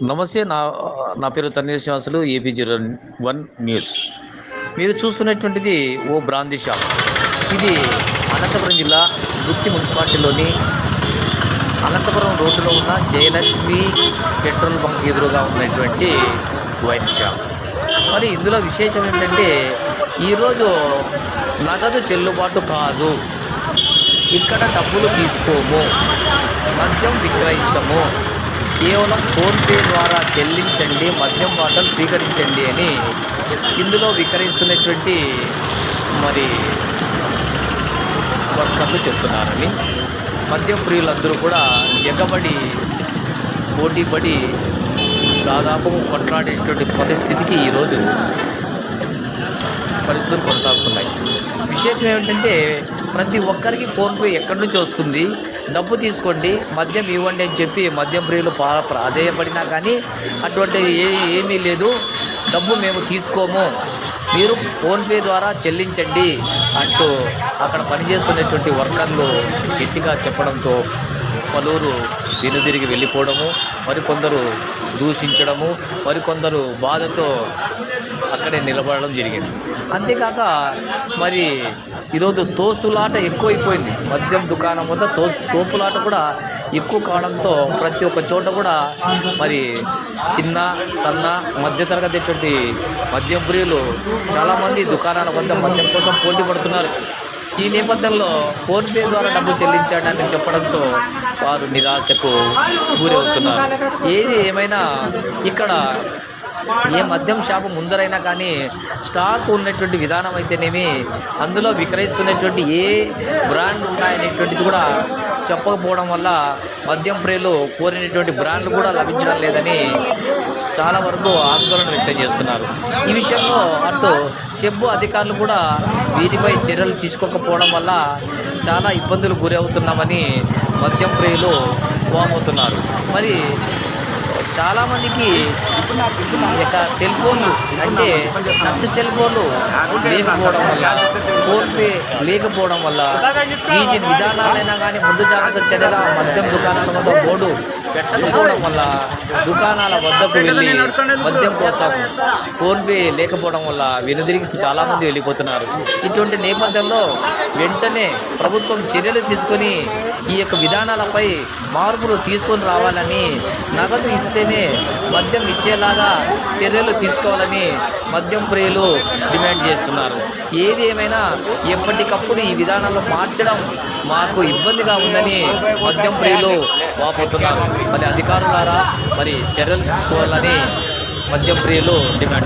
నమస్తే నా నా పేరు Thanneer Srivasulu AP zero one news. మీరు చూస్తున్నటువంటిది ఓ బ్రాందీ షాప్. ఇది అనంతపురం జిల్లా గుత్తి మున్సిపాలిటీలోని అనంతపురం రోడ్డులో ఉన్న జయలక్ష్మి పెట్రోల్ బంక్ ఎదురుగా ఉన్నటువంటి వైన్ షాప్. మరి ఇందులో విశేషం ఏంటంటే ఈరోజు నగదు చెల్లుబాటు కాదు. ఇక్కడ డబ్బులు తీసుకోము. మద్యం విక్రయించము కేవలం ఫోన్పే ద్వారా చెల్లించండి మద్యం బాటలు స్వీకరించండి అని ఇందులో విక్రయిస్తున్నటువంటి మరి వర్కర్లు చెప్తున్నారని. మద్యం ప్రియులందరూ కూడా ఎగబడి పోటీపడి దాదాపు కొట్లాడేటువంటి పరిస్థితికి ఈరోజు పరిస్థితులు కొనసాగుతున్నాయి. విశేషం ఏమిటంటే ప్రతి ఒక్కరికి ఫోన్పే ఎక్కడి నుంచి వస్తుంది? డబ్బు తీసుకోండి మద్యం ఇవ్వండి అని చెప్పి మద్యం ప్రియులు పా ప్రాధేయపడినా కానీ అటువంటి ఏ ఏమీ లేదు. డబ్బు మేము తీసుకోము. మీరు ఫోన్పే ద్వారా చెల్లించండి అంటూ అక్కడ పనిచేస్తున్నటువంటి వర్కర్లు గట్టిగా చెప్పడంతో పలువురు వెనుదిరిగి వెళ్ళిపోవడము మరికొందరు దూషించడము మరికొందరు బాధతో అక్కడే నిలబడడం జరిగింది. అంతేకాక మరి ఈరోజు తోసులాట ఎక్కువైపోయింది. మద్యం దుకాణం వద్ద తో తోపులాట కూడా ఎక్కువ కావడంతో ప్రతి ఒక్క చోట కూడా మరి చిన్న సన్న మధ్యతరగతి మద్యం ప్రియులు చాలామంది దుకాణాల వద్ద మద్యం కోసం పోటీ పడుతున్నారు. ఈ నేపథ్యంలో ఫోన్పే ద్వారా డబ్బు చెల్లించాడని చెప్పడంతో వారు నిరాశకు గురవుతున్నారు ఏది ఏమైనా ఇక్కడ ఏ మద్యం షాపు ముందరైనా కానీ స్టాక్ ఉన్నటువంటి విధానం అయితేనేమి అందులో విక్రయిస్తున్నటువంటి ఏ బ్రాండ్ ఉన్నాయనేటువంటిది కూడా చెప్పకపోవడం వల్ల మద్యం ప్రేలు కోరినటువంటి బ్రాండ్లు కూడా లభించడం లేదని చాలా వరకు ఆందోళన వ్యక్తం చేస్తున్నారు. ఈ విషయంలో అటు సెబ్బు అధికారులు కూడా వీటిపై చర్యలు తీసుకోకపోవడం వల్ల చాలా ఇబ్బందులు గురవుతున్నామని మద్యం ప్రియులు వామవుతున్నారు. మరి చాలామందికి ఇక సెల్ ఫోన్లు అంటే టచ్ సెల్ ఫోన్లు లేకపోవడం వల్ల ఫోన్పే లేకపోవడం వల్ల వీటి విధానాలైనా కానీ ముందు జాగ్రత్త చర్యల మద్యం దుకాణాల వద్ద బోర్డు పెట్టకపోవడం వల్ల దుకాణాల వద్దకు వెళ్ళి మద్యం కోసం ఫోన్పే లేకపోవడం వల్ల వెనుదిరిగి చాలామంది వెళ్ళిపోతున్నారు. ఇటువంటి నేపథ్యంలో వెంటనే ప్రభుత్వం చర్యలు తీసుకొని ఈ యొక్క విధానాలపై మార్పులు తీసుకొని రావాలని నగదు ఇస్తేనే మద్యం ఇచ్చేలాగా చర్యలు తీసుకోవాలని మద్యం ప్రియులు డిమాండ్ చేస్తున్నారు. ఏది ఏమైనా ఎప్పటికప్పుడు ఈ విధానాలు మార్చడం మాకు ఇబ్బందిగా ఉందని మద్యం ప్రియులు వాపోతున్నారు. మరి అధికారులారా మరి చర్యలు తీసుకోవాలని మద్యం ప్రియులు డిమాండ్